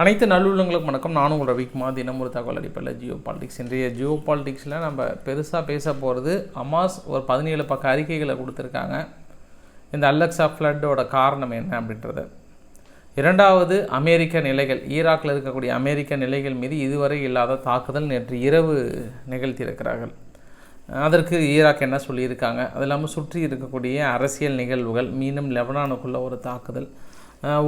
அனைத்து நல்லுள்ளங்களுக்கும் வணக்கம். நானும் உங்கள் ரவிக்குமார். தினம் தகவல் அடிப்படையில் ஜியோ பாலிடிக்ஸ். இன்றைய ஜியோ பாலிடிக்ஸில் நம்ம பெருசாக பேச போகிறது அமாஸ் ஒரு பதினேழு பக்க அறிக்கைகளை கொடுத்துருக்காங்க. இந்த அலெக்ஸா ஃப்ளட்டோட காரணம் என்ன அப்படின்றது. இரண்டாவது அமெரிக்க நிலைகள். ஈராக்கில் இருக்கக்கூடிய அமெரிக்க நிலைகள் மீது இதுவரை இல்லாத தாக்குதல் நேற்று இரவு நிகழ்த்தியிருக்கிறார்கள். அதற்கு ஈராக் என்ன சொல்லியிருக்காங்க? அது இல்லாமல் சுற்றி இருக்கக்கூடிய அரசியல் நிகழ்வுகள் மீண்டும் லெபனானுக்குள்ள ஒரு தாக்குதல்.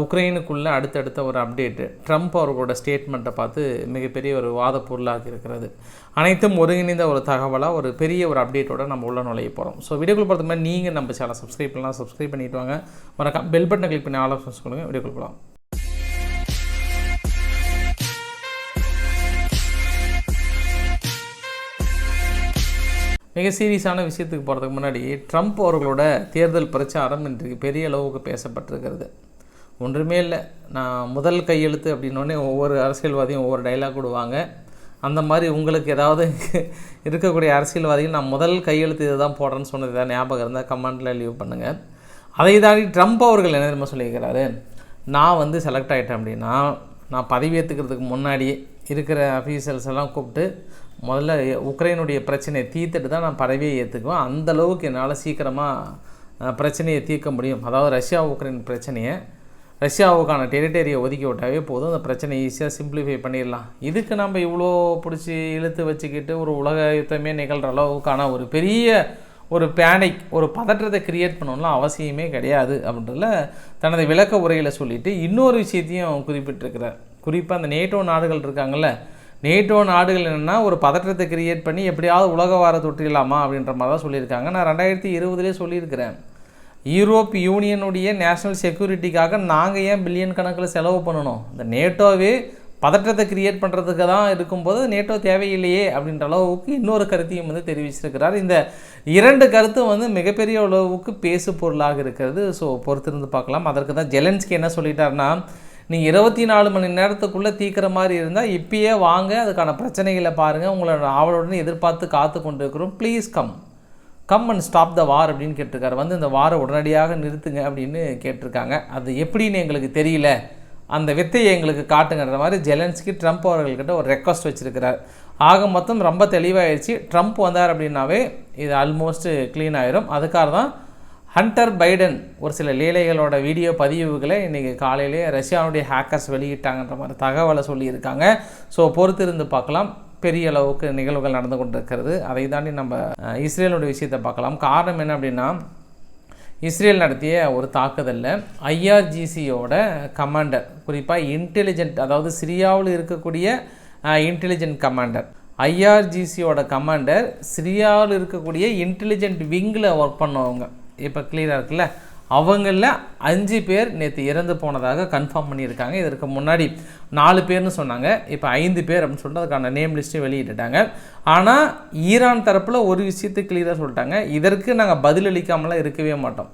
உக்ரைனுக்குள்ளே அடுத்தடுத்த ஒரு அப்டேட்டு ட்ரம்ப் அவர்களோட ஸ்டேட்மெண்ட்டை பார்த்து மிகப்பெரிய ஒரு வாத பொருளாக இருக்கிறது. அனைத்தும் ஒருங்கிணைந்த ஒரு தகவலாக ஒரு பெரிய ஒரு அப்டேட்டோட நம்ம உள்ள நுழைய போகிறோம் ஸோ வீடியோக்குள் பார்த்த மாதிரி நீங்கள் நம்ம சேனல் சப்ஸ்கிரைப் பண்ணலாம். சப்ஸ்கிரைப் பண்ணிட்டு வாங்க. மறக்காம பெல் பட்டனை கிளிக் பண்ணி ஆல் ஆப்ஷன்ஸ் கொடுங்க வீடியோக்குள் போகலாம் மிக சீரியஸான விஷயத்துக்கு போகிறதுக்கு முன்னாடி ட்ரம்ப் அவர்களோட தேர்தல் பிரச்சாரம் இன்றைக்கு பெரிய அளவுக்கு பேசப்பட்டிருக்கிறது. ஒன்றுமே இல்லை. நான் முதல் கையெழுத்து அப்படின்னோடனே ஒவ்வொரு அரசியல்வாதியும் ஒவ்வொரு டைலாக் விடுவாங்க அந்த மாதிரி உங்களுக்கு ஏதாவது இருக்கக்கூடிய அரசியல்வாதிகள் நான் முதல் கையெழுத்து இதை தான் போடுறேன்னு சொன்னது தான் ஞாபகம் இருந்தால் கமெண்ட்டில் லீவ் பண்ணுங்கள் அதை தாண்டி ட்ரம்ப் அவர்கள் என்ன தெரியுமா சொல்லியிருக்கிறாரு? நான் வந்து செலக்ட் ஆகிட்டேன் அப்படின்னா நான் பதவி ஏற்றுக்கிறதுக்கு முன்னாடியே இருக்கிற அஃபீஷியல்ஸ் எல்லாம் கூப்பிட்டு முதல்ல உக்ரைனுடைய பிரச்சனையை தீர்த்துட்டு தான் நான் பதவியை ஏற்றுக்குவேன் அந்தளவுக்கு என்னால் சீக்கிரமாக பிரச்சனையை தீர்க்க முடியும். அதாவது ரஷ்யா உக்ரைன் பிரச்சனையை ரஷ்யாவுக்கான டெரிட்டரியை ஒதுக்கி விட்டாவே போதும். அந்த பிரச்சனை ஈஸியாக சிம்பிளிஃபை பண்ணிடலாம். இதுக்கு நம்ம இவ்வளோ பிடிச்சி இழுத்து வச்சுக்கிட்டு ஒரு உலக யுத்தமே நிகழ்கிற அளவுக்கான ஒரு பெரிய ஒரு பேனிக் ஒரு பதற்றத்தை கிரியேட் பண்ணணும்லாம் அவசியமே கிடையாது அப்படின்றதுல தனது விளக்க உரையில் சொல்லிவிட்டு இன்னொரு விஷயத்தையும் குறிப்பிட்டிருக்கிறார். குறிப்பாக அந்த நேட்டோ நாடுகள் இருக்காங்கல்ல நேட்டோ நாடுகள் என்னென்னா ஒரு பதற்றத்தை கிரியேட் பண்ணி எப்படியாவது உலக வார தொற்றிடலாமா அப்படின்ற மாதிரி தான் சொல்லியிருக்காங்க. நான் ரெண்டாயிரத்தி இருபதுலேயே சொல்லியிருக்கிறேன். யூரோப் யூனியனுடைய நேஷ்னல் செக்யூரிட்டிக்காக நாங்கள் ஏன் பில்லியன் கணக்கில் செலவு பண்ணணும்? இந்த நேட்டோவே பதற்றத்தை கிரியேட் பண்ணுறதுக்கு தான் இருக்கும்போது நேட்டோ தேவையில்லையே அப்படின்ற அளவுக்கு இன்னொரு கருத்தையும் வந்து தெரிவிச்சிருக்கிறார். இந்த இரண்டு கருத்தும் வந்து மிகப்பெரிய அளவுக்கு பேசு பொருளாக இருக்கிறது. ஸோ பொறுத்திருந்து பார்க்கலாம். அதற்கு தான் ஜெலன்ஸ்கி என்ன சொல்லிட்டாருன்னா நீ இருபத்தி நாலு மணி நேரத்துக்குள்ளே தீக்கிற மாதிரி இருந்தால் இப்பயே வாங்க அதுக்கான பிரச்சனைகளை பாருங்கள் உங்களோட ஆவலுடன் எதிர்பார்த்து காத்து கொண்டு இருக்கிறோம் please come come and stop the war அப்படின்னு கேட்டிருக்காரு. வந்து இந்த வாரை உடனடியாக நிறுத்துங்க அப்படின்னு கேட்டிருக்காங்க. அது எப்படின்னு எங்களுக்கு தெரியல. அந்த வித்தையை எங்களுக்கு காட்டுங்கிற மாதிரி ஜெலன்ஸ்கி ட்ரம்ப் அவர்கள்கிட்ட ஒரு ரெக்வஸ்ட் வச்சுருக்கிறார். ஆக மொத்தம் ரொம்ப தெளிவாகிடுச்சு ட்ரம்ப் வந்தார் அப்படின்னாவே இது ஆல்மோஸ்ட் க்ளீன் ஆயிரும். அதுக்காக தான் ஹண்டர் பைடன் ஒரு சில லீலைகளோட வீடியோ பதிவுகளை இன்றைக்கி காலையிலே ரஷ்யாவுடைய ஹேக்கர்ஸ் வெளியிட்டாங்கன்ற மாதிரி தகவலை சொல்லியிருக்காங்க. ஸோ பொறுத்திருந்து பார்க்கலாம். பெரிய அளவுக்கு நிகழ்வுகள் நடந்து கொண்டிருக்கிறது. அதை தாண்டி நம்ம இஸ்ரேலுடைய விஷயத்தை பார்க்கலாம். காரணம் என்ன அப்படின்னா இஸ்ரேல் நடத்திய ஒரு தாக்குதலில் ஐஆர்ஜிசியோட கமாண்டர் குறிப்பாக இன்டெலிஜென்ட் அதாவது சிரியாவில் இருக்கக்கூடிய இன்டெலிஜென்ட் கமாண்டர். ஐஆர்ஜிசியோட கமாண்டர் சிரியாவில் இருக்கக்கூடிய இன்டெலிஜென்ட் விங்கில் ஒர்க் பண்ணவங்க. இப்போ கிளியராக இருக்குல்ல? அவங்களில் அஞ்சு பேர் நேற்று இறந்து போனதாக கன்ஃபார்ம் பண்ணியிருக்காங்க. இதற்கு முன்னாடி நாலு பேர்னு சொன்னாங்க. இப்போ ஐந்து பேர் அப்படின்னு சொல்லிட்டு அதுக்கான நேம் லிஸ்ட்டு வெளியிட்டுட்டாங்க. ஆனால் ஈரான் தரப்பில் ஒரு விஷயத்தை கிளியராக சொல்லிட்டாங்க. இதற்கு நாங்கள் பதில் அளிக்காமலாம் இருக்கவே மாட்டோம்.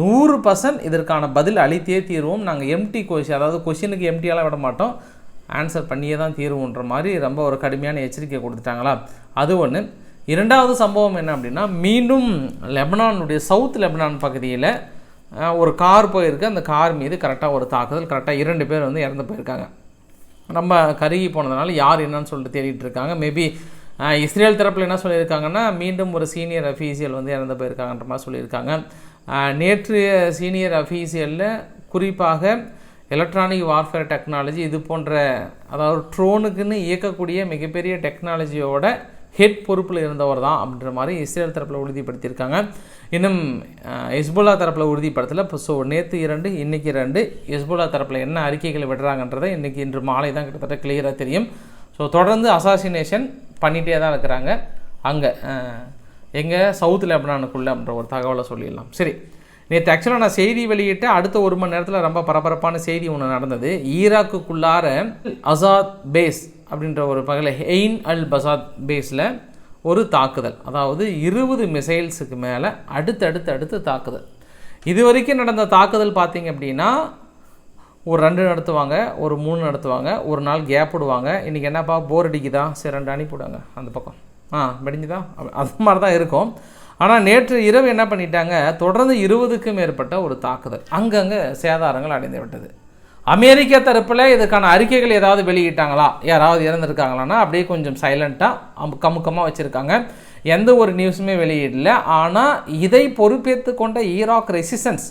நூறு பர்சன்ட் இதற்கான பதில் அளித்தே தீர்வோம். நாங்கள் எம்டி கொஷின் அதாவது கொஷினுக்கு எம்டியெல்லாம் விட மாட்டோம். ஆன்சர் பண்ணியே தான் தீர்வுன்ற மாதிரி ரொம்ப ஒரு கடுமையான எச்சரிக்கை கொடுத்துட்டாங்களா? அது ஒன்று இரண்டாவது சம்பவம் என்ன அப்படின்னா மீண்டும் லெபனானுடைய சவுத் லெபனான் பகுதியில் ஒரு கார் போயிருக்கு அந்த கார் மீது கரெக்டாக ஒரு தாக்குதல் கரெக்டாக இரண்டு பேர் வந்து இறந்து போயிருக்காங்க. நம்ம கருகி போனதுனால யார் என்னன்னு சொல்லிட்டு தேடிட்டு இருக்காங்க. மேபி இஸ்ரேல் தரப்பில் என்ன சொல்லியிருக்காங்கன்னா மீண்டும் ஒரு சீனியர் அஃபீஷியல் வந்து இறந்து போயிருக்காங்கன்ற மாதிரி சொல்லியிருக்காங்க. நேற்று சீனியர் அஃபீஷியலில் குறிப்பாக எலக்ட்ரானிக் வார்ஃபேர் டெக்னாலஜி இது போன்ற அதாவது ட்ரோனுக்குன்னு இயக்கக்கூடிய மிகப்பெரிய டெக்னாலஜியோட ஹெட் பொறுப்பில் இருந்தவர் தான் அப்படின்ற மாதிரி இஸ்ரேல் தரப்பில் உறுதிப்படுத்தியிருக்காங்க. இன்னும் ஹெஸ்புல்லா தரப்பில் உறுதிப்படுத்தலை. இப்போ ஸோ நேற்று இரண்டு இன்றைக்கி இரண்டு. ஹெஸ்புல்லா தரப்பில் என்ன அறிக்கைகளை விடுறாங்கன்றதை இன்றைக்கி இன்று மாலை தான் கிட்டத்தட்ட கிளியராக தெரியும். ஸோ தொடர்ந்து அசாசினேஷன் பண்ணிகிட்டே தான் இருக்கிறாங்க. அங்கே எங்கே? சவுத் லெபனானுக்குள்ளே அப்படின்ற ஒரு தகவலை சொல்லிடலாம். சரி. நேற்று ஆக்சுவலாக நான் செய்தி வெளியிட்டு அடுத்த ஒரு மணி நேரத்தில் ரொம்ப பரபரப்பான செய்தி ஒன்று நடந்தது. ஈராக்குக்குள்ளார அசாத் பேஸ் அப்படின்ற ஒரு பகல ஹெயின் அல் பசாத் பேஸில் ஒரு தாக்குதல். அதாவது இருபது மிசைல்ஸுக்கு மேலே அடுத்தடுத்து அடுத்து தாக்குதல். இது வரைக்கும் நடந்த தாக்குதல் பார்த்தீங்க அப்படின்னா ஒரு ரெண்டு நடத்துவாங்க ஒரு மூணு நடத்துவாங்க ஒரு நாள் கேப் விடுவாங்க. இன்றைக்கி என்னப்பா போர் அடிக்குதா? சரி ரெண்டு அனுப்பிவிடுவாங்க அந்த பக்கம். ஆ வெடிஞ்சுதா? அது மாதிரி தான் இருக்கும். ஆனால் நேற்று இரவு என்ன பண்ணிட்டாங்க? தொடர்ந்து இருபதுக்கும் மேற்பட்ட ஒரு தாக்குதல். அங்கங்கே சேதாரங்கள் அடைந்து விட்டது அமெரிக்க தரப்பில் இதுக்கான அறிக்கைகள் ஏதாவது வெளியிட்டாங்களா? யாராவது இறந்துருக்காங்களான்னா அப்படியே கொஞ்சம் சைலண்ட்டாக கமுக்கமாக வச்சுருக்காங்க. எந்த ஒரு நியூஸுமே வெளியிடல. ஆனால் இதை பொறுப்பேற்று கொண்ட ஈராக் ரெசிஸ்டன்ஸ்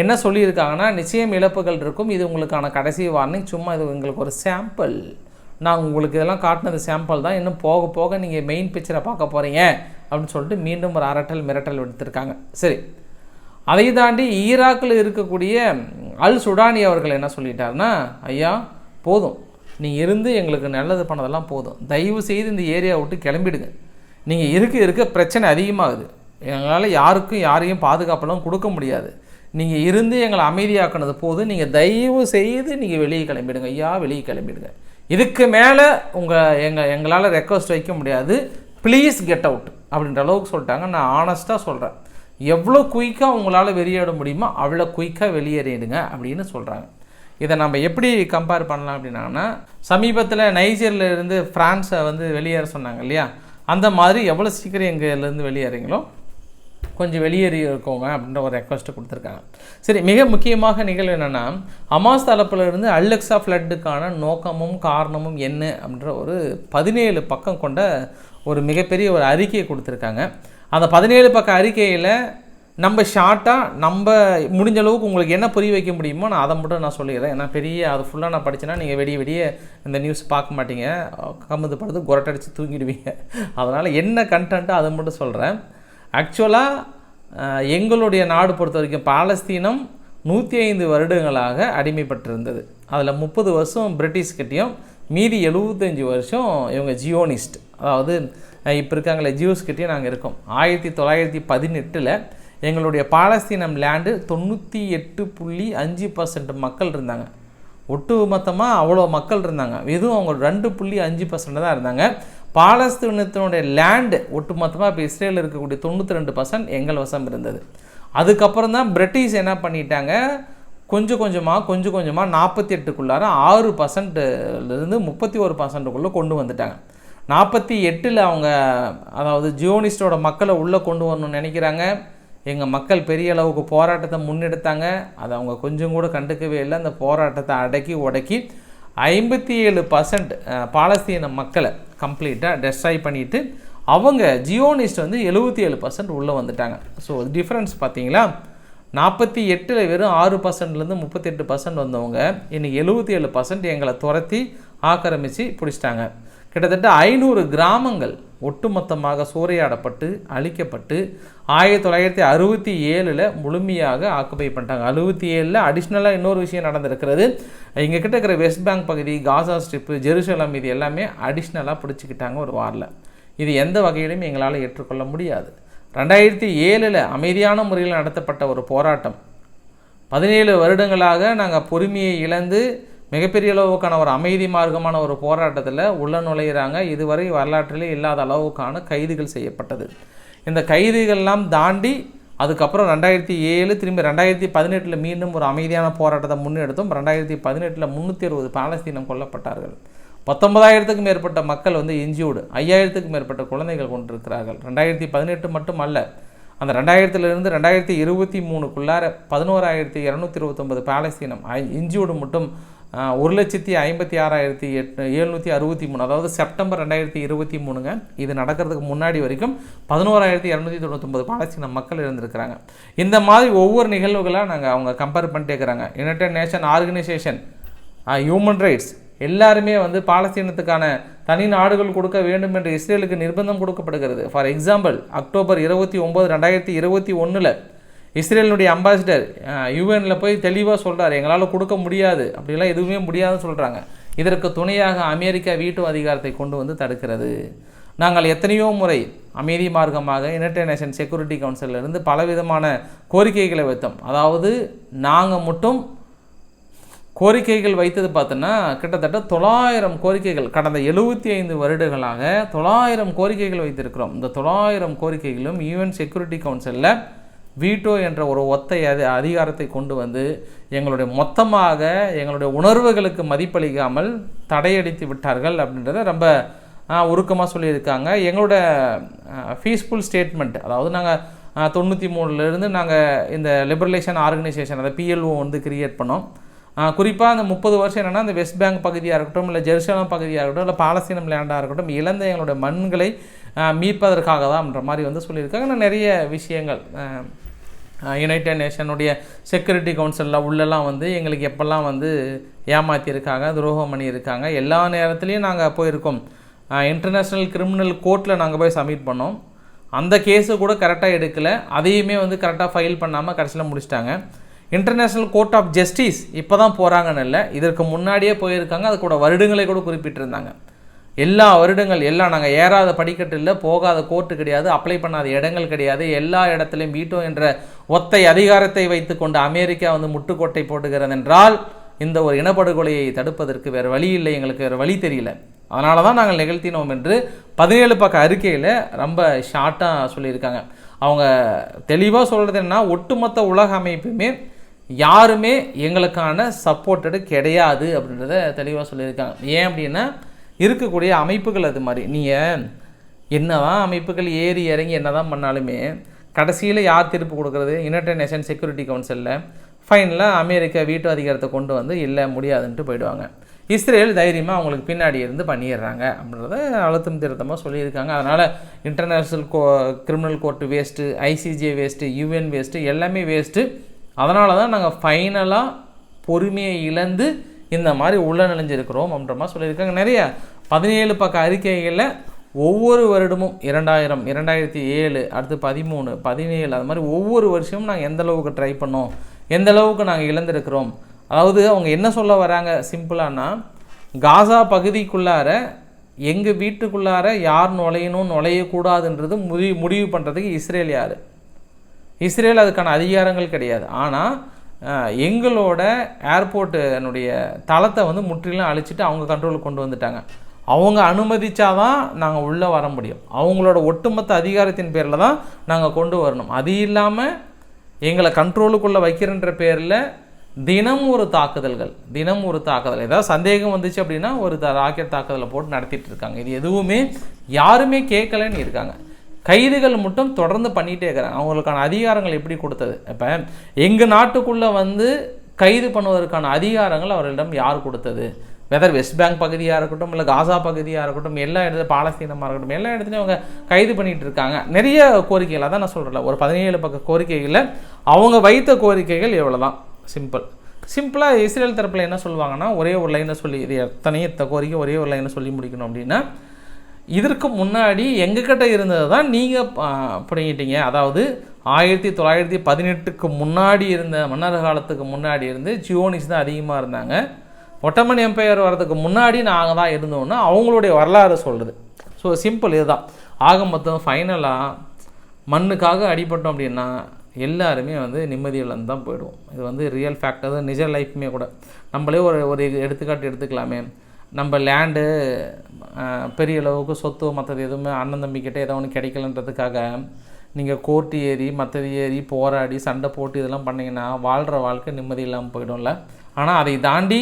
என்ன சொல்லியிருக்காங்கன்னா நிச்சயம் இழப்புகள் இருக்கும். இது உங்களுக்கான கடைசி வார்னிங் சும்மா இது உங்களுக்கு ஒரு சாம்பிள் நான் உங்களுக்கு இதெல்லாம் காட்டினது சாம்பிள் தான். இன்னும் போக போக நீங்கள் மெயின் பிக்சரை பார்க்க போகிறீங்க அப்படின்னு சொல்லிட்டு மீண்டும் ஒரு அரட்டல் மிரட்டல் எடுத்திருக்காங்க சரி. அதை தாண்டி ஈராக்கில் இருக்கக்கூடிய அல் சுடானி அவர்கள் என்ன சொல்லிட்டாருன்னா ஐயா போதும். நீ இருந்து எங்களுக்கு நல்லது பண்ணதெல்லாம் போதும். தயவு செய்து இந்த ஏரியா விட்டு கிளம்பிடுங்க. நீங்கள் இருக்க இருக்க பிரச்சனை அதிகமாகுது. எங்களால் யாருக்கும் யாரையும் பாதுகாப்பெல்லாம் கொடுக்க முடியாது. நீங்கள் இருந்து எங்களை அமைதியாக்குனது போதும். நீங்கள் தயவு செய்து நீங்கள் வெளியே கிளம்பிடுங்க. ஐயா வெளியே கிளம்பிடுங்க. இதுக்கு மேலே உங்கள் எங்கள் எங்களால் ரெக்வஸ்ட் வைக்க முடியாது. ப்ளீஸ் கெட் அவுட் அப்படின்ற அளவுக்கு சொல்லிட்டாங்க. நான் ஆனஸ்ட்டாக சொல்கிறேன் எவ்வளோ குயிக்காக உங்களால் வெளியேற முடியுமோ அவ்வளோ குயிக்காக வெளியேறிடுங்க அப்படின்னு சொல்கிறாங்க இதை நம்ம எப்படி கம்பேர் பண்ணலாம் அப்படின்னாங்கன்னா சமீபத்தில் நைஜர்லேருந்து ஃப்ரான்ஸை வந்து வெளியேற சொன்னாங்க இல்லையா? அந்த மாதிரி எவ்வளோ சீக்கிரம் எங்கேருந்து வெளியேறீங்களோ கொஞ்சம் வெளியேறி இருக்கோங்க அப்படின்ற ஒரு ரெக்வஸ்ட்டு கொடுத்துருக்காங்க. சரி மிக முக்கியமாக நிகழ்வு என்னென்னா அமாஸ் தளப்பிலிருந்து அல்லெக்ஸா அலெக்ஸா ஃப்ளட்டுக்கான நோக்கமும் காரணமும் என்ன அப்படின்ற ஒரு பதினேழு பக்கம் கொண்ட ஒரு மிகப்பெரிய ஒரு அறிக்கையை கொடுத்துருக்காங்க. அந்த பதினேழு பக்க அறிக்கையில் நம்ம ஷார்ட்டாக நம்ம முடிஞ்ச அளவுக்கு உங்களுக்கு என்ன புரிய வைக்க முடியுமோ நான் அதை மட்டும் நான் சொல்லிடுறேன். ஏன்னா பெரிய அது ஃபுல்லாக நான் படித்தேன்னா நீங்கள் வெடிய வெடிய இந்த நியூஸ் பார்க்க மாட்டீங்க. கம்மது படுத்து குரட்டடிச்சு தூங்கிடுவீங்க. அதனால் என்ன கண்டென்ட்டோ அதை மட்டும் சொல்கிறேன் ஆக்சுவலாக எங்களுடைய நாடு பொறுத்த வரைக்கும் பாலஸ்தீனம் நூற்றி ஐந்து வருடங்களாக அடிமைப்பட்டிருந்தது. அதில் முப்பது வருஷம் பிரிட்டிஷ்கிட்டையும் மீதி எழுபத்தஞ்சி வருஷம் இவங்க ஜியோனிஸ்ட். அதாவது இப்போ இருக்காங்களே ஜியூஸ்கிட்டே நாங்கள் இருக்கோம். ஆயிரத்தி தொள்ளாயிரத்தி பதினெட்டில் எங்களுடைய பாலஸ்தீனம் லேண்டு தொண்ணூற்றி எட்டு புள்ளி அஞ்சு பர்சன்ட் மக்கள் இருந்தாங்க. ஒட்டு மொத்தமாக அவ்வளோ மக்கள் இருந்தாங்க. வெறும் அவங்க ரெண்டு புள்ளி அஞ்சு பர்சன்ட் தான் இருந்தாங்க. பாலஸ்தீனத்தினுடைய லேண்டு ஒட்டுமொத்தமாக இப்போ இஸ்ரேலில் இருக்கக்கூடிய தொண்ணூற்றி ரெண்டு பர்சன்ட் எங்கள் வசம் இருந்தது. அதுக்கப்புறம் தான் பிரிட்டிஷ் என்ன பண்ணிட்டாங்க? கொஞ்சம் கொஞ்சமாக கொஞ்சம் கொஞ்சமாக நாற்பத்தி எட்டுக்குள்ளார ஆறு பர்சன்ட்லேருந்து முப்பத்தி ஒரு பர்சன்ட்டுக்குள்ளே கொண்டு வந்துட்டாங்க. நாற்பத்தி எட்டில் அவங்க அதாவது ஜியோனிஸ்டோட மக்களை உள்ளே கொண்டு வரணும்னு நினைக்கிறாங்க. எங்கள் மக்கள் பெரிய அளவுக்கு போராட்டத்தை முன்னெடுத்தாங்க. அதை அவங்க கொஞ்சம் கூட கண்டுக்கவே இல்லை. அந்த போராட்டத்தை அடக்கி உடக்கி ஐம்பத்தி ஏழு பர்சன்ட் பாலஸ்தீன மக்களை கம்ப்ளீட்டாக டெஸ்ட்ராய் பண்ணிவிட்டு அவங்க ஜியோனிஸ்ட் வந்து எழுபத்தி ஏழு பர்சன்ட் உள்ளே வந்துட்டாங்க. ஸோ டிஃப்ரென்ஸ் பார்த்தீங்களா? நாற்பத்தி எட்டில் வெறும் ஆறு பர்சன்ட்லேருந்து முப்பத்தெட்டு பர்சன்ட் வந்தவங்க. இன்றைக்கி எழுபத்தி ஏழு பர்சன்ட் எங்களை துரத்தி ஆக்கிரமித்து பிடிச்சிட்டாங்க. கிட்டத்தட்ட ஐநூறு கிராமங்கள் ஒட்டுமொத்தமாக சூறையாடப்பட்டு அழிக்கப்பட்டு ஆயிரத்தி தொள்ளாயிரத்தி அறுபத்தி ஏழில் முழுமையாக ஆக்குபை பண்ணிட்டாங்க. அறுபத்தி ஏழில் அடிஷ்னலாக இன்னொரு விஷயம் நடந்திருக்கிறது. இங்கே கிட்ட இருக்கிற வெஸ்ட் பேங்க் பகுதி காசா ஸ்ட்ரிப்பு ஜெருசலம் இது எல்லாமே அடிஷ்னலாக பிடிச்சிக்கிட்டாங்க ஒரு வாரில் இது எந்த வகையிலும் எங்களால் ஏற்றுக்கொள்ள முடியாது. ரெண்டாயிரத்தி ஏழில் அமைதியான முறையில் நடத்தப்பட்ட ஒரு போராட்டம். பதினேழு வருடங்களாக நாங்கள் பொறுமையை இழந்து மிகப்பெரிய அளவுக்கான ஒரு அமைதி மார்க்கமான ஒரு போராட்டத்தில் உள்ள நுழையிறாங்க. இதுவரை வரலாற்றிலே இல்லாத அளவுக்கான கைதுகள் செய்யப்பட்டது. இந்த கைதுகள்லாம் தாண்டி அதுக்கப்புறம் ரெண்டாயிரத்தி ஏழு திரும்பி ரெண்டாயிரத்தி பதினெட்டில் மீண்டும் ஒரு அமைதியான போராட்டத்தை முன்னெடுத்தும் ரெண்டாயிரத்தி பதினெட்டில் முந்நூற்றி அறுபது பாலஸ்தீனம் கொல்லப்பட்டார்கள். பத்தொன்பதாயிரத்துக்கும் மேற்பட்ட மக்கள் வந்து இன்ஜூர்டு ஐயாயிரத்துக்கும் மேற்பட்ட குழந்தைகள் கொண்டிருக்கிறார்கள். ரெண்டாயிரத்தி பதினெட்டு மட்டும் அல்ல அந்த ரெண்டாயிரத்துலேருந்து ரெண்டாயிரத்தி இருபத்தி மூணுக்குள்ளார பதினோராயிரத்தி இரநூத்தி இருபத்தொம்பது பாலஸ்தீனம் இன்ஜூர்டு மட்டும் ஒரு லட்சத்தி ஐம்பத்தி ஆறாயிரத்தி எட்டு எழுநூற்றி அறுபத்தி மூணு அதாவது செப்டம்பர் ரெண்டாயிரத்தி இருபத்தி மூணுங்க. இது நடக்கிறதுக்கு முன்னாடி வரைக்கும் பதினோராயிரத்தி இரநூத்தி தொண்ணூத்தொம்பது பாலஸ்தீன மக்கள் இருந்திருக்கிறாங்க. இந்த மாதிரி ஒவ்வொரு நிகழ்வுகளாக நாங்கள் அவங்க கம்பேர் பண்ணிட்டே இருக்கிறாங்க United Nation organisation human rights எல்லாருமே வந்து பாலஸ்தீனத்துக்கான தனி நாடுகள் கொடுக்க வேண்டும் என்று இஸ்ரேலுக்கு நிர்பந்தம் கொடுக்கப்படுகிறது. ஃபார் எக்ஸாம்பிள் அக்டோபர் இருபத்தி ஒம்பது ரெண்டாயிரத்தி இருபத்தி ஒன்றில் இஸ்ரேலினுடைய அம்பாசிடர் யூஎனில் போய் தெளிவாக சொல்கிறார் எங்களால் கொடுக்க முடியாது. அப்படிலாம் எதுவுமே முடியாதுன்னு சொல்கிறாங்க இதற்கு துணையாக அமெரிக்கா வீட்டு அதிகாரத்தை கொண்டு வந்து தடுக்கிறது. நாங்கள் எத்தனையோ முறை அமைதி மார்க்கமாக யுனைடெட் நேஷன் செக்யூரிட்டி கவுன்சிலிருந்து பலவிதமான கோரிக்கைகளை வைத்தோம். அதாவது நாங்கள் மட்டும் கோரிக்கைகள் வைத்தது பார்த்தோன்னா கிட்டத்தட்ட தொள்ளாயிரம் கோரிக்கைகள் கடந்த எழுபத்தி ஐந்து வருடங்களாக தொள்ளாயிரம் கோரிக்கைகள் வைத்திருக்கிறோம். இந்த தொள்ளாயிரம் கோரிக்கைகளும் யூஎன் செக்யூரிட்டி கவுன்சிலில் வீட்டோ என்ற ஒரு ஒத்தை அது அதிகாரத்தை கொண்டு வந்து எங்களுடைய மொத்தமாக எங்களுடைய உணர்வுகளுக்கு மதிப்பளிக்காமல் தடையடித்து விட்டார்கள் அப்படின்றத ரொம்ப உருக்கமாக சொல்லியிருக்காங்க. எங்களோட ஃபீஸ்ஃபுல் ஸ்டேட்மெண்ட் அதாவது நாங்கள் தொண்ணூற்றி மூணுலேருந்து நாங்கள் இந்த லிபரலேஷன் ஆர்கனைசேஷன் அதை பிஎல்ஓ வந்து கிரியேட் பண்ணோம். குறிப்பாக அந்த முப்பது வருஷம் என்னென்னா அந்த வெஸ்ட் பேங்க் பகுதியாக இருக்கட்டும் இல்லை ஜெருசலம் பகுதியாக இருக்கட்டும் இல்லை பாலஸ்தீனம் லேண்டாக இருக்கட்டும் இழந்த எங்களுடைய மண்களை மீட்பதற்காக தான்ன்ற மாதிரி வந்து சொல்லியிருக்காங்க. இன்னும் நிறைய விஷயங்கள் யுனைடெட் நேஷனுடைய செக்யூரிட்டி கவுன்சிலில் உள்ளெல்லாம் வந்து எங்களுக்கு எப்போல்லாம் வந்து ஏமாற்றியிருக்காங்க துரோகம் பண்ணியிருக்காங்க எல்லா நேரத்துலையும் நாங்கள் போயிருக்கோம். இன்டர்நேஷ்னல் கிரிமினல் கோர்ட்டில் நாங்கள் போய் சப்மிட் பண்ணோம். அந்த கேஸு கூட கரெக்டாக எடுக்கலை. அதையுமே வந்து கரெக்டாக ஃபைல் பண்ணாமல் கடைசியில் முடிச்சிட்டாங்க. இன்டர்நேஷ்னல் கோர்ட் ஆஃப் ஜஸ்டிஸ் இப்போ தான் போகிறாங்கன்னு இல்லை. இதற்கு முன்னாடியே போயிருக்காங்க. அது கூட வருடங்களை கூட குறிப்பிட்டிருந்தாங்க. எல்லா வருடங்கள் எல்லாம் நாங்கள் ஏறாத படிக்கட்டு இல்லை போகாத கோர்ட்டு கிடையாது அப்ளை பண்ணாத இடங்கள் கிடையாது. எல்லா இடத்துலையும் வீட்டோ என்ற ஒத்தை அதிகாரத்தை வைத்துக்கொண்டு அமெரிக்கா வந்து முட்டுக்கோட்டை போட்டுகிறது என்றால் இந்த ஒரு இனப்படுகொலையை தடுப்பதற்கு வேறு வழி இல்லை எங்களுக்கு வேறு வழி தெரியல. அதனால தான் நாங்கள் நிகழ்த்தினோம் என்று பதினேழு பக்க அறிக்கையில் ரொம்ப ஷார்ட்டாக சொல்லியிருக்காங்க. அவங்க தெளிவாக சொல்கிறது என்ன ஒட்டுமொத்த உலக அமைப்புமே யாருமே எங்களுக்கான சப்போர்ட்டடு கிடையாது அப்படின்றத தெளிவாக சொல்லியிருக்காங்க. ஏன் அப்படின்னா இருக்கக்கூடிய அமைப்புகள் அது மாதிரி. நீங்கள் என்னதான் அமைப்புகள் ஏறி இறங்கி என்னதான் பண்ணாலுமே கடைசியில் யார் தீர்ப்பு கொடுக்குறது? யுனைடெட் நேஷன் செக்யூரிட்டி கவுன்சிலில் ஃபைனலாக அமெரிக்கா வீட்டு அதிகாரத்தை கொண்டு வந்து இல்லை முடியாதுன்ட்டு போயிடுவாங்க. இஸ்ரேல் தைரியமாக அவங்களுக்கு பின்னாடி இருந்து பண்ணிடுறாங்க அப்படின்றத அழுத்தம் திருத்தமாக சொல்லியிருக்காங்க. அதனால் இன்டர்நேஷ்னல் கோ criminal court waste ICJ waste UN waste எல்லாமே வேஸ்ட்டு அதனால தான் நாங்கள் ஃபைனலாக பொறுமையை இழந்து இந்த மாதிரி உள்ள நெளிஞ்சிருக்கிறோம் அப்படின்ற மாதிரி சொல்லியிருக்காங்க. நிறைய பதினேழு பக்க அறிக்கைகளில் ஒவ்வொரு வருடமும் இரண்டாயிரம் இரண்டாயிரத்தி ஏழு அடுத்து பதிமூணு பதினேழு அது மாதிரி ஒவ்வொரு வருஷமும் நாங்கள் எந்த அளவுக்கு ட்ரை பண்ணோம் எந்த அளவுக்கு நாங்கள் இழந்திருக்கிறோம். அதாவது அவங்க என்ன சொல்ல வராங்க? சிம்பிளானா காசா பகுதிக்குள்ளார எங்கள் வீட்டுக்குள்ளார யார் நுழையணும் நுழையக்கூடாதுன்றது முடிவு முடிவு பண்ணுறதுக்கு இஸ்ரேல் யார்? இஸ்ரேல் அதுக்கான அதிகாரங்கள் கிடையாது. ஆனால் எங்களோட ஏர்போர்ட்டுனுடைய தளத்தை வந்து முற்றிலும் அழிச்சிட்டு அவங்க கண்ட்ரோலுக்கு கொண்டு வந்துட்டாங்க. அவங்க அனுமதித்தாதான் நாங்கள் உள்ளே வர முடியும். அவங்களோட ஒட்டுமொத்த அதிகாரத்தின் பேரில் தான் நாங்கள் கொண்டு வரணும். அது இல்லாமல் எங்களை கண்ட்ரோலுக்குள்ளே வைக்கிறன்ற பேரில் தினம் ஒரு தாக்குதல்கள் தினம் ஒரு தாக்குதல். ஏதாவது சந்தேகம் வந்துச்சு அப்படின்னா ஒரு த- ராக்கெட் தாக்குதலை போட்டு நடத்திட்டு இருக்காங்க. இது எதுவுமே யாருமே கேட்கலன்னு இருக்காங்க. கைதுகள் மட்டும் தொடர்ந்து பண்ணிகிட்டே இருக்கிறாங்க. அவங்களுக்கான அதிகாரங்கள் எப்படி கொடுத்தது? இப்போ எங்கள் நாட்டுக்குள்ளே வந்து கைது பண்ணுவதற்கான அதிகாரங்கள் அவர்களிடம் யார் கொடுத்தது? வெதர் வெஸ்ட் பேங்க் பகுதியாக இருக்கட்டும் இல்லை காசா பகுதியாக இருக்கட்டும் எல்லா இடத்துல பாலஸ்தீனமாக இருக்கட்டும் எல்லா இடத்துலையும் அவங்க கைது பண்ணிகிட்டு இருக்காங்க. நிறைய கோரிக்கைகளாக தான் நான் சொல்கிறல ஒரு பதினேழு பக்க கோரிக்கைகளில் அவங்க வைத்த கோரிக்கைகள் எவ்வளோ தான் சிம்பிள் சிம்பிளாக இஸ்ரேல் தரப்பில் என்ன சொல்லுவாங்கன்னா ஒரே ஒரு லைனை சொல்லி இது எத்தனையும் எத்த கோரிக்கை ஒரே ஒரு லைனை சொல்லி முடிக்கணும் அப்படின்னா இதற்கு முன்னாடி எங்ககிட்ட இருந்தது தான் நீங்கள் பிடிங்கிட்டீங்க. அதாவது ஆயிரத்தி தொள்ளாயிரத்தி பதினெட்டுக்கு முன்னாடி இருந்த மன்னர் காலத்துக்கு முன்னாடி இருந்து ஜியோனிஸ் தான் அதிகமாக இருந்தாங்க. ஒட்டமன் எம்பையர் வர்றதுக்கு முன்னாடி நாங்கள் தான் இருந்தோம்னு அவங்களுடைய வரலாறு சொல்லுது. ஸோ சிம்பிள் இதுதான். ஆக மொத்தம் ஃபைனலாக மண்ணுக்காக அடிபட்டோம் அப்படின்னா எல்லாருமே வந்து நிம்மதி இழந்து தான் போயிடுவோம். இது வந்து ரியல் ஃபேக்ட் அது நிஜ லைஃப்மே கூட. நம்மளே ஒரு ஒரு எடுத்துக்காட்டு எடுத்துக்கலாமே. நம்ம லேண்டு பெரிய அளவுக்கு சொத்து மற்றது எதுவுமே அண்ணன் தம்பிக்கிட்ட ஏதோ ஒன்று கிடைக்கலன்றதுக்காக நீங்கள் கோர்ட்டு ஏறி மற்றது ஏறி போராடி சண்டை போட்டு இதெல்லாம் பண்ணிங்கன்னா வாழ்கிற வாழ்க்கை நிம்மதி இல்லாமல் போயிடும்ல. ஆனால் அதை தாண்டி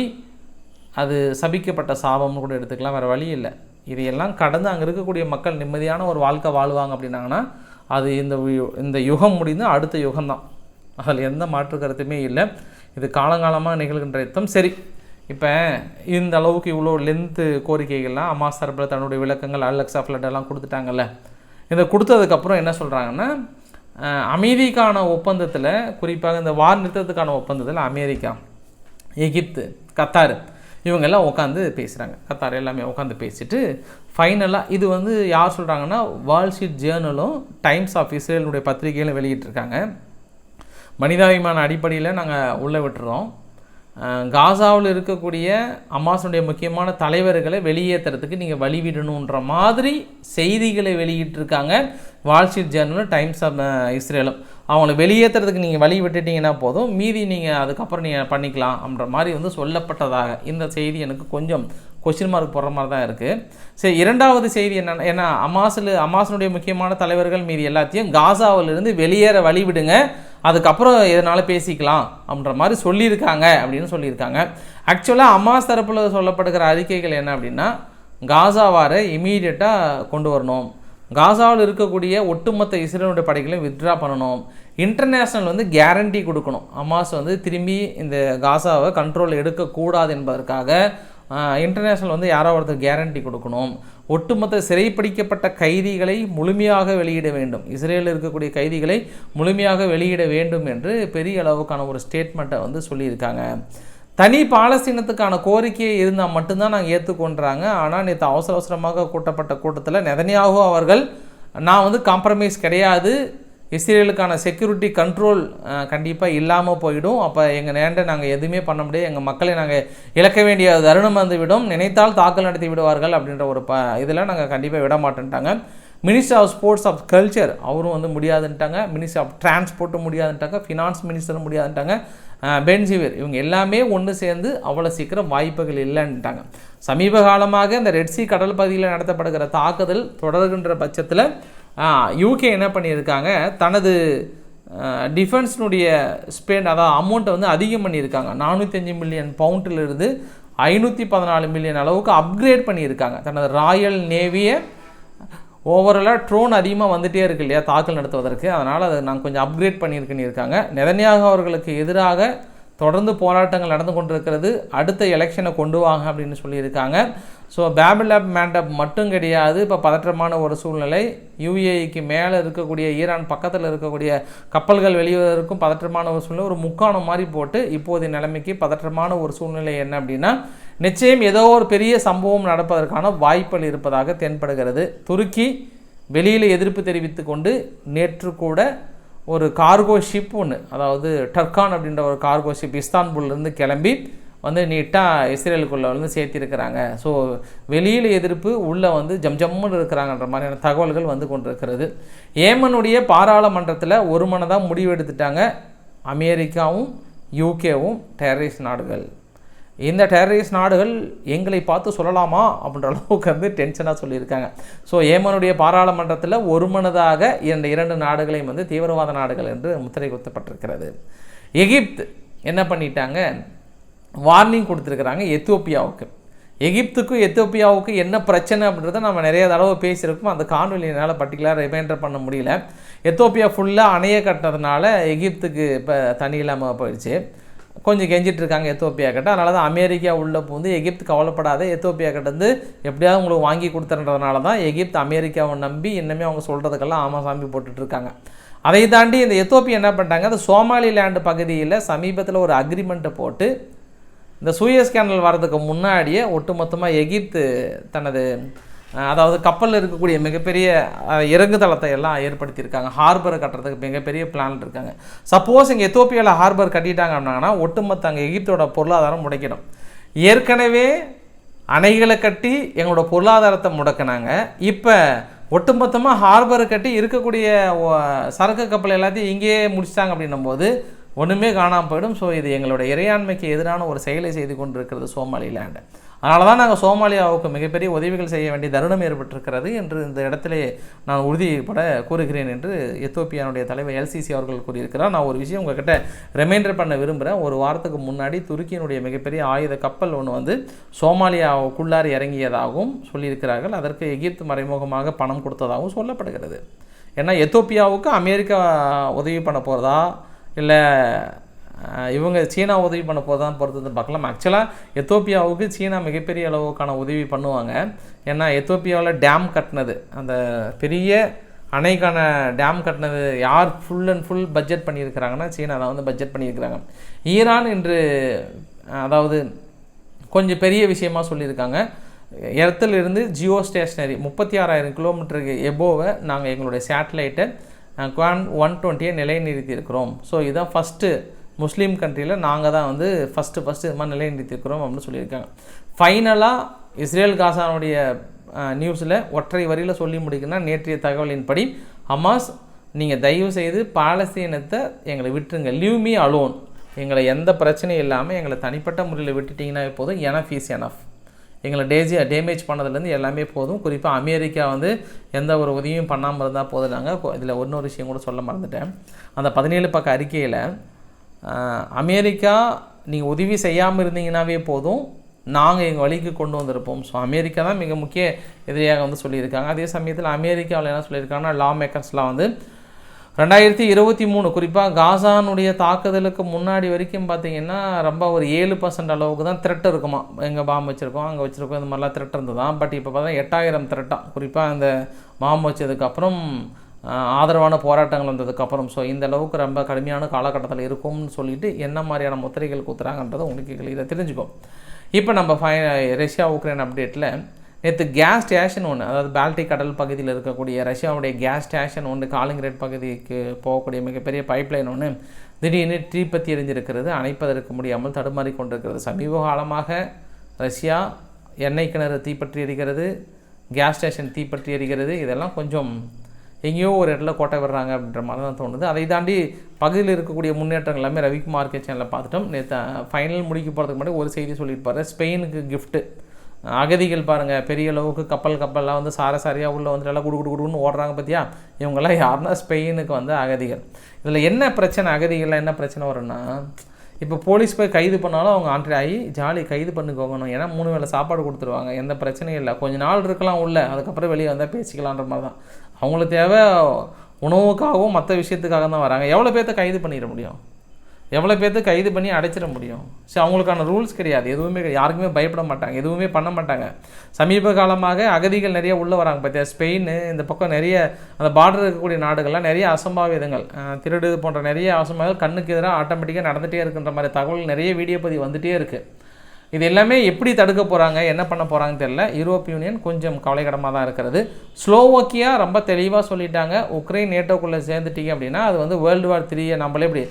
அது சபிக்கப்பட்ட சாபம்னு கூட எடுத்துக்கலாம் வேறு வழி இல்லை. இதையெல்லாம் கடந்து அங்கே இருக்கக்கூடிய மக்கள் நிம்மதியான ஒரு வாழ்க்கை வாழ்வாங்க அப்படின்னாங்கன்னா அது இந்த இந்த யுகம் முடிந்து அடுத்த யுகம்தான். அதில் எந்த மாற்று கருத்துமே இல்லை. இது காலங்காலமாக நிகழ்கின்ற யுத்தம். சரி இப்போ இந்த அளவுக்கு இவ்வளோ லென்த்து கோரிக்கைகள்லாம் அம்மா தரப்பில் தன்னுடைய விளக்கங்கள் அலெக்ஸா ஃப்ளட் கொடுத்துட்டாங்கல்ல. இதை கொடுத்ததுக்கப்புறம் என்ன சொல்கிறாங்கன்னா அமைதிக்கான ஒப்பந்தத்தில் குறிப்பாக இந்த வார் நிறுத்தத்துக்கான ஒப்பந்தத்தில் அமெரிக்கா எகிப்து கத்தார் இவங்கெல்லாம் உட்காந்து பேசுகிறாங்க கத்தார் எல்லாமே உட்காந்து பேசிட்டு ஃபைனலாக இது வந்து யார் சொல்கிறாங்கன்னா வால் ஸ்ட்ரீட் ஜேர்னலும் டைம்ஸ் ஆஃப் இஸ்ரேலுடைய பத்திரிகைகளும் வெளியிட்டிருக்காங்க. மனிதாபிமான அடிப்படையில் நாங்கள் உள்ளே விட்டுறோம். காசாவில் இருக்கக்கூடிய அமாசனுடைய முக்கியமான தலைவர்களை வெளியேற்றுறதுக்கு நீங்கள் வழிவிடணுன்ற மாதிரி செய்திகளை வெளியிட்டிருக்காங்க வால் ஜேர்னலும் டைம்ஸ் ஆஃப் இஸ்ரேலும். அவங்கள வெளியேற்றுறதுக்கு நீங்கள் வழி விட்டுட்டீங்கன்னா போதும். மீதி நீங்கள் அதுக்கப்புறம் நீங்கள் பண்ணிக்கலாம் அப்படின்ற மாதிரி வந்து சொல்லப்பட்டதாக இந்த செய்தி எனக்கு கொஞ்சம் கொஸ்டின் மார்க் போடுற மாதிரி தான் இருக்குது சரி இரண்டாவது செய்தி என்னென்னா ஏன்னா அமாசில் அமாசனுடைய முக்கியமான தலைவர்கள் மீதி எல்லாத்தையும் காசாவிலிருந்து வெளியேற வழிவிடுங்க. அதுக்கப்புறம் எதனால பேசிக்கலாம் அப்படின்ற மாதிரி சொல்லியிருக்காங்க அப்படின்னு சொல்லியிருக்காங்க. ஆக்சுவலாக அம்மாஸ் தரப்பில் சொல்லப்படுகிற அறிக்கைகள் என்ன அப்படின்னா காசாவாரை இமீடியட்டாக கொண்டு வரணும். காசாவில் இருக்கக்கூடிய ஒட்டுமொத்த இஸ்ரேலுடைய படைகளையும் வித்ட்ரா பண்ணணும். இன்டர்நேஷ்னல் வந்து கேரண்டி கொடுக்கணும். அமாஸ் வந்து திரும்பி இந்த காசாவை கண்ட்ரோல் எடுக்கக்கூடாது என்பதற்காக இன்டர்நேஷ்னல் வந்து யாரோ ஒருத்தர் கேரண்டி கொடுக்கணும். ஒட்டுமொத்த சிறைப்பிடிக்கப்பட்ட கைதிகளை முழுமையாக வெளியிட வேண்டும். இஸ்ரேலில் இருக்கக்கூடிய கைதிகளை முழுமையாக வெளியிட வேண்டும் என்று பெரிய அளவுக்கான ஒரு ஸ்டேட்மெண்ட்டை வந்து சொல்லியிருக்காங்க. தனி பாலஸ்தீனத்துக்கான கோரிக்கை இருந்தால் மட்டும்தான் நாங்கள் ஏற்றுக்கொண்டாங்க ஆனால் நேற்று அவசர அவசரமாக கூட்டப்பட்ட கூட்டத்தில் நெதனியாகவும் அவர்கள் நான் வந்து காம்ப்ரமைஸ் கிடையாது. இஸ்ரேலுக்கான செக்யூரிட்டி கண்ட்ரோல் கண்டிப்பாக இல்லாமல் போயிடும். அப்போ எங்கள் நேண்டை நாங்கள் எதுவுமே பண்ண முடியாது. எங்கள் மக்களை நாங்கள் இழக்க வேண்டிய தருணம் வந்து விடும். நினைத்தால் தாக்கல் நடத்தி விடுவார்கள் அப்படின்ற ஒரு ப இதில் நாங்கள் கண்டிப்பாக விட மாட்டேன்ட்டாங்க. Minister of sports of culture அவரும் வந்து முடியாதுன்ட்டாங்க. மினிஸ்டர் ஆஃப் டிரான்ஸ்போர்ட்டும் முடியாதுன்ட்டாங்க. ஃபினான்ஸ் மினிஸ்டரும் முடியாதுன்ட்டாங்க. பென்சிவியர் இவங்க எல்லாமே ஒன்று சேர்ந்து அவ்வளோ சீக்கிரம் வாய்ப்புகள் இல்லைன்ட்டாங்க. சமீப காலமாக இந்த ரெட்சி கடல் பகுதியில் நடத்தப்படுகிற தாக்குதல் தொடர்கின்ற பட்சத்தில் யூகே என்ன பண்ணியிருக்காங்க? தனது டிஃபென்ஸ்னுடைய ஸ்பெண்ட் அதாவது அமௌண்ட்டை வந்து அதிகம் பண்ணியிருக்காங்க. நானூற்றஞ்சு மில்லியன் பவுண்டிலிருந்து ஐநூற்றி பதினாலு மில்லியன் அளவுக்கு அப்கிரேட் பண்ணியிருக்காங்க. தனது ராயல் நேவியை ஓவராலாக ட்ரோன் அதிகமாக வந்துகிட்டே இருக்கு இல்லையா தாக்கல் நடத்துவதற்கு. அதனால் அதை நாங்கள் கொஞ்சம் அப்கிரேட் பண்ணியிருக்குன்னு இருக்காங்க. நெதன்யாக அவர்களுக்கு எதிராக தொடர்ந்து போராட்டங்கள் நடந்து கொண்டிருக்கிறது. அடுத்த எலெக்ஷனை கொண்டு வாங்க அப்படின்னு சொல்லியிருக்காங்க. ஸோ பேபிள் லேப் மேண்டப் மட்டும் கிடையாது. இப்போ பதற்றமான ஒரு சூழ்நிலை. யூஏஇக்கு மேலே இருக்கக்கூடிய ஈரான் பக்கத்தில் இருக்கக்கூடிய கப்பல்கள் வெளிவதற்கும் பதற்றமான ஒரு சூழ்நிலை. ஒரு முக்காணம் மாதிரி போட்டு இப்போதைய நிலைமைக்கு பதற்றமான ஒரு சூழ்நிலை என்ன அப்படின்னா நிச்சயம் ஏதோ ஒரு பெரிய சம்பவம் நடப்பதற்கான வாய்ப்புகள் இருப்பதாக தென்படுகிறது. துருக்கி வெளியில் எதிர்ப்பு தெரிவித்து கொண்டு நேற்று கூட ஒரு கார்கோ ஷிப் ஒன்று அதாவது டர்கான் அப்படின்ற ஒரு கார்கோ ஷிப் இஸ்தான்புல்லேருந்து கிளம்பி வந்து நீட்டாக இஸ்ரேலுக்குள்ளே வந்து சேர்த்திருக்கிறாங்க. ஸோ வெளியில் எதிர்ப்பு உள்ளே வந்து ஜம்ஜம்முன்னு இருக்கிறாங்கன்ற மாதிரியான தகவல்கள் வந்து கொண்டிருக்கிறது. ஏமனுடைய பாராளுமன்றத்தில் ஒரு மனதாக முடிவெடுத்துட்டாங்க அமெரிக்காவும் யூகேவும் டெரரிஸ்ட் நாடுகள். இந்த டெரரிஸ்ட் நாடுகள் எங்களை பார்த்து சொல்லலாமா? அப்படின்ற அளவுக்கு வந்து டென்ஷனாக சொல்லியிருக்காங்க. ஸோ ஏமனுடைய பாராளுமன்றத்தில் ஒரு மனதாக இந்த இரண்டு நாடுகளையும் வந்து தீவிரவாத நாடுகள் என்று முத்திரை குத்தப்பட்டிருக்கிறது. எகிப்து என்ன பண்ணிட்டாங்க? வார்னிங் கொடுத்துருக்குறாங்க எத்தியோப்பியாவுக்கு. எகிப்துக்கும் எத்தியோப்பியாவுக்கு என்ன பிரச்சனை அப்படின்றத நம்ம நிறைய தடவை பேசியிருக்கோம். அந்த காணொலி என்னால் பர்டிகுலராக ரிமைண்டர் பண்ண முடியல. எத்தியோப்பியா ஃபுல்லாக அணைய கட்டினதுனால எகிப்துக்கு இப்போ தண்ணி இல்லாமல் போயிடுச்சு. கொஞ்சம் கெஞ்சிட்டு இருக்காங்க எத்தோப்பியா கிட்ட. அதனால தான் அமெரிக்கா உள்ளே பூந்து எகிப்து கவலைப்படாத. எத்தோப்பியா கிட்ட வந்து எப்படியாவது உங்களுக்கு வாங்கி கொடுத்துறதுனால தான் எகிப்து அமெரிக்காவை நம்பி இன்னுமே அவங்க சொல்கிறதுக்கெல்லாம் ஆமா சாமி போட்டுட்ருக்காங்க. அதை தாண்டி இந்த எத்தோப்பியா என்ன பண்ணிட்டாங்க? அந்த சோமாலிலேண்டு பகுதியில் சமீபத்தில் ஒரு அக்ரிமெண்ட்டை போட்டு இந்த சூயஸ் கேனல் வர்றதுக்கு முன்னாடியே ஒட்டுமொத்தமாக எகிப்து தனது அதாவது கப்பலில் இருக்கக்கூடிய மிகப்பெரிய இறங்கு இறங்குதளத்தை எல்லாம் ஏற்படுத்தியிருக்காங்க. ஹார்பரை கட்டுறதுக்கு மிகப்பெரிய பிளான் இருக்காங்க. சப்போஸ் இங்கே எத்தோப்பியாவில் ஹார்பர் கட்டிட்டாங்க அப்படின்னாங்கன்னா ஒட்டுமொத்த அங்கே எகிப்தோட பொருளாதாரம் முடைக்கிடும். ஏற்கனவே அணைகளை கட்டி எங்களோட பொருளாதாரத்தை முடக்கினாங்க. இப்போ ஒட்டுமொத்தமாக ஹார்பரை கட்டி இருக்கக்கூடிய சரக்கு கப்பல் எல்லாத்தையும் இங்கேயே முடிச்சிட்டாங்க அப்படின்னும் போது ஒன்றுமே காணாமல் போயிடும். ஸோ இது எங்களோட இறையாண்மைக்கு எதிரான ஒரு செயலை செய்து கொண்டிருக்கிறது சோமாலிலாண்டு. அதனால தான் நாங்கள் சோமாலியாவுக்கு மிகப்பெரிய உதவிகள் செய்ய வேண்டிய தருணம் ஏற்பட்டிருக்கிறது என்று இந்த இடத்திலே நான் உறுதிப்பட கூறுகிறேன் என்று எத்தோப்பியானுடைய தலைவர் எல்சிசி அவர்கள் கூறியிருக்கிறார். நான் ஒரு விஷயம் உங்ககிட்ட ரிமைண்டர் பண்ண விரும்புகிறேன் ஒரு வாரத்துக்கு முன்னாடி துருக்கியினுடைய மிகப்பெரிய ஆயுத கப்பல் ஒன்று வந்து சோமாலியாவுக்குள்ளார் இறங்கியதாகவும் சொல்லியிருக்கிறார்கள். அதற்கு எகிப்து மறைமுகமாக பணம் கொடுத்ததாகவும் சொல்லப்படுகிறது. ஏன்னா எத்தோப்பியாவுக்கு அமெரிக்கா உதவி பண்ண போகிறதா இல்லை இவங்க சீனா உதவி பண்ண போதான் பொறுத்தது பார்க்கலாம். ஆக்சுவலாக எத்தோப்பியாவுக்கு சீனா மிகப்பெரிய அளவுக்கான உதவி பண்ணுவாங்க. ஏன்னா எத்தோப்பியாவில் டேம் கட்டினது. அந்த பெரிய அணைக்கான டேம் கட்டினது யார் ஃபுல் அண்ட் ஃபுல் பட்ஜெட் பண்ணியிருக்கிறாங்கன்னா சீனா தான் வந்து பட்ஜெட் பண்ணியிருக்கிறாங்க. ஈரான் இன்று அதாவது கொஞ்சம் பெரிய விஷயமா சொல்லியிருக்காங்க. இடத்துல இருந்து ஜியோ ஸ்டேஷனரி முப்பத்தி ஆறாயிரம் கிலோமீட்டருக்கு எபோவை நாங்கள் எங்களுடைய சேட்டலைட்டை குவான் ஒன் டுவெண்ட்டியை நிலைநிறுத்தியிருக்கிறோம். ஸோ இதுதான் ஃபஸ்ட்டு முஸ்லீம் கண்ட்ரியில் நாங்கள் தான் வந்து ஃபஸ்ட்டு ஃபஸ்ட்டு இது மாதிரி நிலைநிறுத்தியிருக்கிறோம் அப்படின்னு சொல்லியிருக்காங்க. ஃபைனலாக இஸ்ரேல் காசானுடைய நியூஸில் ஒற்றை வரியில் சொல்லி முடிக்கணும்னா நேற்றைய தகவலின்படி ஹமாஸ் நீங்கள் தயவு செய்து பாலஸ்தீனத்தை எங்களை விட்டுருங்க. லீவ் மீ அலோன் எங்களை எந்த பிரச்சனையும் இல்லாமல் எங்களை தனிப்பட்ட முறையில் விட்டுட்டிங்கன்னா போதும். எனஃப் இஸ் எனஃப் எங்களை டேஜி டேமேஜ் பண்ணதுலேருந்து எல்லாமே போதும். குறிப்பாக அமெரிக்கா வந்து எந்த ஒரு உதவியும் பண்ணாமல் இருந்தால் போதும் நாங்கள் இதில் இன்னொரு விஷயம் கூட சொல்ல மறந்துட்டேன். அந்த பதினேழு பக்க அறிக்கையில் அமெரிக்கா நீங்கள் உதவி செய்யாமல் இருந்தீங்கன்னாவே போதும். நாங்கள் எங்கள் வழிக்கு கொண்டு வந்திருப்போம். ஸோ அமெரிக்கா தான் மிக முக்கிய எதிரியாக வந்து சொல்லியிருக்காங்க. அதே சமயத்தில் அமெரிக்காவில் என்ன சொல்லியிருக்காங்கன்னா லா மேக்கர்ஸ்லாம் வந்து ரெண்டாயிரத்தி இருபத்தி மூணு குறிப்பாக காசானுடைய தாக்குதலுக்கு முன்னாடி வரைக்கும் பார்த்தீங்கன்னா ரொம்ப ஒரு ஏழு பர்சன்ட் அளவுக்கு தான் த்ரெட் இருக்குமா? எங்கள் பாம்பு வச்சுருக்கோம் அங்கே வச்சுருக்கோம் இந்த மாதிரிலாம் த்ரெட் இருந்ததான் பட் இப்போ பார்த்தா எட்டாயிரம் த்ரெட்டாக குறிப்பாக அந்த பாம்பு வச்சதுக்கப்புறம் ஆதரவான போராட்டங்கள் வந்ததுக்கப்புறம் ஸோ இந்த அளவுக்கு ரொம்ப கடுமையான காலகட்டத்தில் இருக்கும்னு சொல்லிட்டு என்ன மாதிரியான முத்திரைகள் குத்துறாங்கன்றதை உங்களுக்கு கிளியராக தெரிஞ்சுக்கும். இப்போ நம்ம ஃபை ரஷ்யா உக்ரைன் அப்டேட்டில் நேற்று கேஸ் ஸ்டேஷன் ஒன்று அதாவது பால்டிக் கடல் பகுதியில் இருக்கக்கூடிய ரஷ்யாவுடைய கேஸ் ஸ்டேஷன் ஒன்று காலிங்கிரேட் பகுதிக்கு போகக்கூடிய மிகப்பெரிய பைப்லைன் ஒன்று திடீர்னு தீப்பத்தி எரிஞ்சிருக்கிறது அணைப்பதற்கு முடியாமல் தடுமாறி கொண்டிருக்கிறது. சமீப காலமாக ரஷ்யா எண்ணெய் கிணறு தீப்பற்றி எரிகிறது கேஸ் ஸ்டேஷன் தீப்பற்றி எரிகிறது. இதெல்லாம் கொஞ்சம் எங்கேயோ ஒரு இடத்துல கோட்டை விடுறாங்க அப்படின்ற மாதிரி தான் தோணுது. அதை தாண்டி பகுதியில் இருக்கக்கூடிய முன்னேற்றங்கள் எல்லாமே ரவிக்குமார் கே சேனலில் பார்த்துட்டோம். நேற்று ஃபைனல் முடிக்க போகிறதுக்கு முன்னாடி ஒரு செய்தி சொல்லியிருப்பாரு. ஸ்பெயினுக்கு கிஃப்ட்டு அகதிகள் பாருங்கள் பெரிய அளவுக்கு கப்பல் கப்பல்லாம் வந்து சார சாரியாக உள்ளே வந்து எல்லாம் குடு குடு குடுன்னு ஓடுறாங்க பார்த்தியா இவங்கெல்லாம் யாருன்னா ஸ்பெயினுக்கு வந்து அகதிகள். இதில் என்ன பிரச்சனை அகதிகள்லாம் என்ன பிரச்சனை வரும்னா இப்போ போலீஸ் போய் கைது பண்ணாலும் அவங்க ஆண்ட்ரி ஆகி ஜாலி கைது பண்ணிக்கோங்கணும் ஏன்னா மூணு வேளை சாப்பாடு கொடுத்துருவாங்க. எந்த பிரச்சனையும் இல்லை. கொஞ்ச நாள் இருக்கலாம் உள்ள. அதுக்கப்புறம் வெளியே வந்தால் பேசிக்கலான்ற மாதிரி தான். அவங்களுக்கு தேவை உணவுக்காகவும் மற்ற விஷயத்துக்காக தான் வராங்க. எவ்வளோ பேர்த்த கைது பண்ணிட முடியும்? எவ்வளோ பேர்த்த கைது பண்ணி அடைச்சிட முடியும்? சரி அவங்களுக்கான ரூல்ஸ் கிடையாது. எதுவுமே யாருக்குமே பயப்பட மாட்டாங்க. எதுவுமே பண்ண மாட்டாங்க. சமீப காலமாக அகதிகள் நிறைய உள்ளே வராங்க பார்த்தியா ஸ்பெயின் இந்த பக்கம் நிறைய அந்த பார்டர் இருக்கக்கூடிய நாடுகள்லாம் நிறைய அசம்பாவிதங்கள் திருடு போன்ற நிறைய அசம்பாவிதங்கள் கண்ணுக்கு எதிராக ஆட்டோமேட்டிக்காக நடந்துகிட்டே இருக்குன்ற மாதிரி தகவல் நிறைய வீடியோ பதிவு வந்துகிட்டே இருக்குது இது எல்லாமே எப்படி தடுக்க போகிறாங்க என்ன பண்ண போகிறாங்கன்னு தெரியல. யூரோப் யூனியன் கொஞ்சம் கவலைக்கிடமாக தான் இருக்கிறது. ஸ்லோவோக்கியா ரொம்ப தெளிவாக சொல்லிட்டாங்க. உக்ரைன் நேட்டோக்குள்ளே சேர்ந்துட்டீங்க அப்படின்னா அது வந்து வேர்ல்டு வார் த்ரீயை நம்மளே இப்படி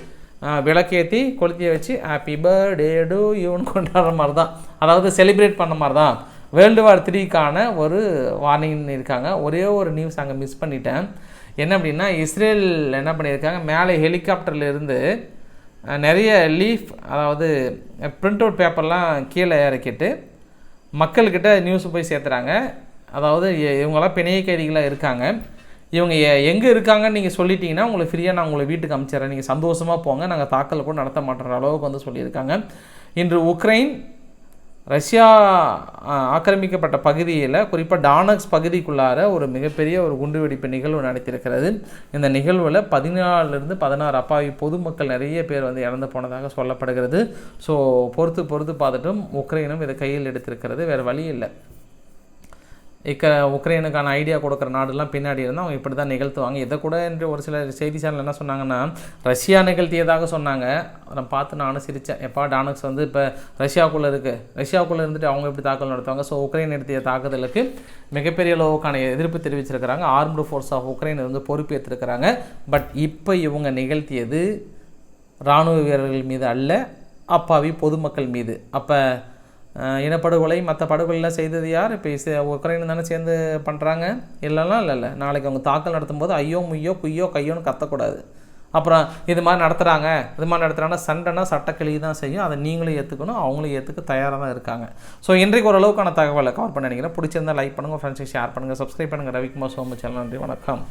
விளக்கேற்றி கொளுத்திய வச்சு ஹாப்பி பர்த்டே டு யூன்னு கொண்டாடுற மாதிரி தான் அதாவது செலிப்ரேட் பண்ண மாதிரி தான் வேர்ல்டு வார் த்ரீக்கான ஒரு வார்னிங் இருக்காங்க. ஒரே ஒரு நியூஸ் அங்கே மிஸ் பண்ணிட்டேன். என்ன அப்படின்னா இஸ்ரேல் என்ன பண்ணியிருக்காங்க? மேலே ஹெலிகாப்டர்லேருந்து இருந்து நிறைய லீஃப் அதாவது பிரிண்ட் அவுட் பேப்பர்லாம் கீழே இறக்கிட்டு மக்கள்கிட்ட நியூஸ் போய் சேர்த்துறாங்க. அதாவது இ- பிணைய கைதிகளாக இருக்காங்க. இவங்க எங்கே இருக்காங்கன்னு நீங்கள் சொல்லிட்டீங்கன்னா உங்களுக்கு ஃப்ரீயாக நான் உங்களை வீட்டுக்கு அமைச்சிடறேன். நீங்கள் சந்தோஷமாக போங்க. நாங்கள் தாக்கல் கூட நடத்த மாட்டோன்ற அளவுக்கு வந்து சொல்லியிருக்காங்க. இன்று உக்ரைன் ரஷ்யா ஆக்கிரமிக்கப்பட்ட பகுதியில் குறிப்பாக டானக்ஸ் பகுதிக்குள்ளார ஒரு மிகப்பெரிய ஒரு குண்டுவெடிப்பு நிகழ்வு நடத்தியிருக்கிறது. இந்த நிகழ்வில் பதினாலிருந்து பதினாறு அப்பாவி பொதுமக்கள் நிறைய பேர் வந்து இறந்து போனதாக சொல்லப்படுகிறது. ஸோ பொறுத்து பொறுத்து பார்த்துட்டும் உக்ரைனும் இதை கையில் எடுத்திருக்கிறது. வேறு வழி இல்லை. இக்க உக்ரைனுக்கான ஐடியா கொடுக்குற நாடுலாம் பின்னாடி இருந்தால் அவங்க இப்படி தான் நிகழ்த்துவாங்க. இதை கூட என்று ஒரு சில செய்தி சேனல் என்ன சொன்னாங்கன்னா ரஷ்யா நிகழ்த்தியதாக சொன்னாங்க. அதை பார்த்து நானும் சிரித்தேன் எப்பா டானக்ஸ் வந்து இப்போ ரஷ்யாவுக்குள்ளே இருக்குது ரஷ்யாவுக்குள்ளே இருந்துட்டு அவங்க எப்படி தாக்குதல் நடத்துவாங்க? ஸோ உக்ரைன் நடத்திய தாக்குதலுக்கு மிகப்பெரிய அளவுக்கான எதிர்ப்பு தெரிவிச்சிருக்கிறாங்க. ஆர்ம்டு ஃபோர்ஸ் ஆஃப் உக்ரைன் வந்து பொறுப்பேற்றிருக்கிறாங்க பட் இப்போ இவங்க நிகழ்த்தியது இராணுவ வீரர்கள் மீது அல்ல அப்பாவி பொதுமக்கள் மீது. அப்போ இனப்படுகொலை மற்ற படுகொலைலாம் செய்தது யார்? இப்போ இஸ் உக்ரைன் தானே சேர்ந்து பண்ணுறாங்க இல்லைலாம் இல்லை இல்லை. நாளைக்கு அவங்க தாக்கல் நடத்தும் போது ஐயோ முய்யோ குய்யோ கையோன்னு கத்தக்கூடாது. அப்புறம் இது மாதிரி நடத்துகிறாங்க இது மாதிரி நடத்துகிறாங்கன்னா சண்டைனா சட்டக்கிளி தான் செய்யும். அதை நீங்களும் ஏற்றுக்கணும் அவங்களும் ஏற்றுக்க தயாராக தான் இருக்காங்க. ஸோ இன்றைக்கு ஓரளவுக்கான தகவலை கவர் பண்ண நினைக்கிறேன். பிடிச்சிருந்தா லைக் பண்ணுங்கள் ஃப்ரெண்ட்ஸுக்கு ஷேர் பண்ணுங்கள் சப்ஸ்கிரைப் பண்ணுங்கள் ரவிக்குமார் சோமு சேனல் நன்றி வணக்கம்.